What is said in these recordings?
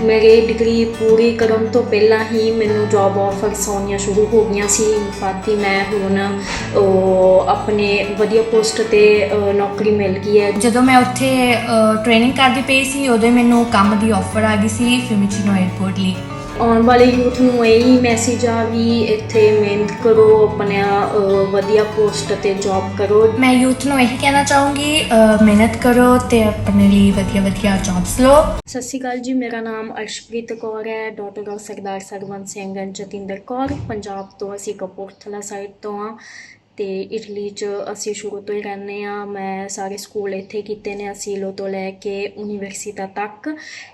ਮੇਰੀ ਡਿਗਰੀ ਪੂਰੀ ਕਰਨ ਤੋਂ ਪਹਿਲਾਂ ਹੀ ਮੈਨੂੰ ਜੌਬ ਆਫਰਸ ਆਉਣੀਆਂ ਸ਼ੁਰੂ ਹੋ ਗਈਆਂ ਸੀ। ਫਾਤੀ ਮੈਂ ਹੁਣ ਆਪਣੇ ਵਧੀਆ ਪੋਸਟ ਤੇ ਨੌਕਰੀ ਮਿਲ ਗਈ ਹੈ। ਜਦੋਂ ਮੈਂ ਉੱਥੇ ਟ੍ਰੇਨਿੰਗ ਕਰਦੀ ਪਈ ਸੀ, ਉਦੋਂ ਮੈਨੂੰ ਕੰਮ ਦੀ ਆਫਰ ਆ ਗਈ ਸੀ ਫਿਊਮੀਚਿਨੋ 에ਅਰਪੋਰਟ ਲਈ। ਆਉਣ ਵਾਲੇ ਯੂਥ ਨੂੰ ਇਹੀ ਮੈਸੇਜ ਆ ਵੀ ਇੱਥੇ ਮਿਹਨਤ ਕਰੋ ਆਪਣਾ ਵਧੀਆ ਪੋਸਟ ਤੇ ਜੌਬ ਕਰੋ। ਮੈਂ ਯੂਥ ਨੂੰ ਇਹੀ ਕਹਿਣਾ ਚਾਹੂੰਗੀ ਮਿਹਨਤ ਕਰੋ ਤੇ ਆਪਣੇ ਲਈ ਵਧੀਆ ਵਧੀਆ ਜੌਬਸ ਲਓ। ਸਤਿ ਸ਼੍ਰੀ ਅਕਾਲ ਜੀ ਮੇਰਾ ਨਾਮ ਅਰਸ਼ਪ੍ਰੀਤ ਕੌਰ ਹੈ ਡਾਟਰ ਆਫ ਸਰਦਾਰ ਸਰਵੰਤ ਸਿੰਘ ਜਤਿੰਦਰ ਕੌਰ ਪੰਜਾਬ ਤੋਂ ਅਸੀਂ ਕਪੂਰਥਲਾ ਸਾਈਡ ਤੋਂ ਆ ਤੇ ਇਟਲੀ 'ਚ ਅਸੀਂ ਸ਼ੁਰੂ ਤੋਂ ਹੀ ਰਹਿੰਦੇ ਆ ਮੈਂ ਸਾਰੇ ਸਕੂਲ ਇੱਥੇ ਕੀਤੇ ਨੇ ਅਸੀਲੋ ਤੋਂ ਲੈ ਕੇ ਯੂਨੀਵਰਸਿਟੀ ਤੱਕ।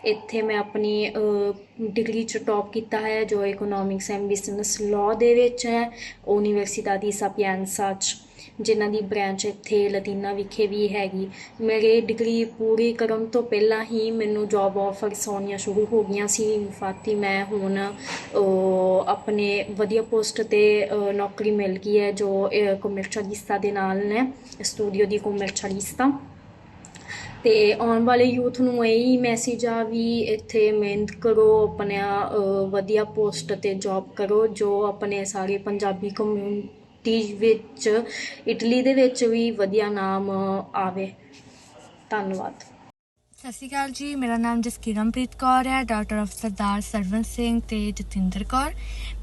ਇੱਥੇ ਮੈਂ ਆਪਣੀ ਡਿਗਰੀ 'ਚ ਟੌਪ ਕੀਤਾ ਹੈ, ਜੋ ਇਕਨੋਮਿਕਸ ਐਂਡ ਬਿਜ਼ਨਸ ਲਾਅ ਦੇ ਵਿੱਚ ਹੈ। ਯੂਨੀਵਰਸਿਟੀ ਦੀ ਸਾਪੀਐਂਸਾ 'ਚ, ਜਿਨ੍ਹਾਂ ਦੀ ਬ੍ਰਾਂਚ ਇੱਥੇ ਲਤੀਨਾ ਵਿਖੇ ਵੀ ਹੈਗੀ। ਮੇਰੇ ਡਿਗਰੀ ਪੂਰੀ ਕਰਨ ਤੋਂ ਪਹਿਲਾਂ ਹੀ ਮੈਨੂੰ ਜੌਬ ਆਫਰਸ ਆਉਣੀਆਂ ਸ਼ੁਰੂ ਹੋ ਗਈਆਂ ਸੀ। ਫਾਤੀ ਮੈਂ ਹੁਣ ਆਪਣੇ ਵਧੀਆ ਪੋਸਟ ਤੇ ਨੌਕਰੀ ਮਿਲ ਗਈ ਹੈ, ਜੋ ਕਮਰਸ਼ਲਿਸਤਾ ਦੇ ਨਾਲ ਨੇ ਸਟੂਡੀਓ ਦੀ ਕਮਰਸ਼ਲਿਸਤਾ ਤੇ ਆਉਣ ਵਾਲੇ ਯੂਥ ਨੂੰ ਇਹੀ ਮੈਸੇਜ ਆ ਵੀ ਇੱਥੇ ਮਿਹਨਤ ਕਰੋ ਆਪਣਾ ਵਧੀਆ ਪੋਸਟ ਤੇ ਜੌਬ ਕਰੋ, ਜੋ ਆਪਣੇ ਸਾਰੇ ਪੰਜਾਬੀ ਕਮਿਊਨਿਟੀ ਵਿੱਚ, ਇਟਲੀ ਦੇ ਵਿੱਚ ਵੀ ਵਧੀਆ ਨਾਮ ਆਵੇ। ਧੰਨਵਾਦ। ਸਤਿ ਸ਼੍ਰੀ ਅਕਾਲ ਜੀ ਮੇਰਾ ਨਾਮ ਜਸਕਿਰਨਪ੍ਰੀਤ ਕੌਰ ਹੈ ਡਾਟਰ ਆਫ ਸਰਦਾਰ ਸਰਵਨ ਸਿੰਘ ਤੇ ਜਤਿੰਦਰ ਕੌਰ।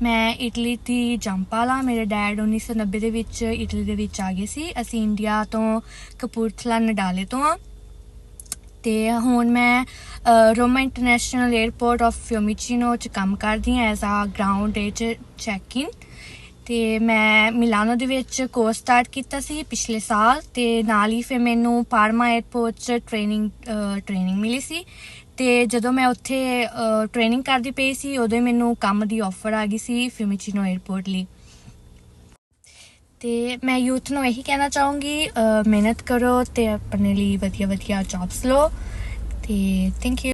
ਮੈਂ ਇਟਲੀ ਦੀ ਜੰਪਾਲਾ ਮੇਰੇ ਡੈਡ 1990 ਦੇ ਵਿੱਚ ਇਟਲੀ ਦੇ ਵਿੱਚ ਆ ਗਏ ਸੀ। ਅਸੀਂ ਇੰਡੀਆ ਤੋਂ ਕਪੂਰਥਲਾ ਨਡਾਲੇ ਤੋਂ ਆ ਤੇ ਹੁਣ ਮੈਂ ਅ, Roma international airport of Fiumicino ਚ ਕੰਮ ਕਰਦੀ ਹਾਂ as a ground age check in ਤੇ ਮੈਂ ਮਿਲਾਨੋ ਦੇ ਵਿੱਚ ਕੋਰਸ ਸਟਾਰਟ ਕੀਤਾ ਸੀ ਪਿਛਲੇ ਸਾਲ ਤੇ ਨਾਲ ਹੀ ਫਿਰ ਮੈਨੂੰ ਪਾਰਮਾ 에ਅਰਪੋਰਟ ਚ ਟ੍ਰੇਨਿੰਗ ਟ੍ਰੇਨਿੰਗ ਮਿਲੀ ਸੀ ਤੇ ਜਦੋਂ ਮੈਂ ਉੱਥੇ ਟ੍ਰੇਨਿੰਗ ਕਰਦੀ ਪਈ ਸੀ ਉਦੋਂ ਮੈਨੂੰ ਕੰਮ ਦੀ ਆਫਰ ਆ ਗਈ ਸੀ ਫਿਊਮੀਚਿਨੋ 에ਅਰਪੋਰਟ ਲਈ। ਤੇ ਮੈਂ ਯੂਥ ਨੂੰ ਇਹੀ ਕਹਿਣਾ ਚਾਹੂੰਗੀ ਮਿਹਨਤ ਕਰੋ ਤੇ ਆਪਣੇ ਲਈ ਵਧੀਆ ਵਧੀਆ ਜੌਬਸ ਲਓ ਤੇ ਥੈਂਕ ਯੂ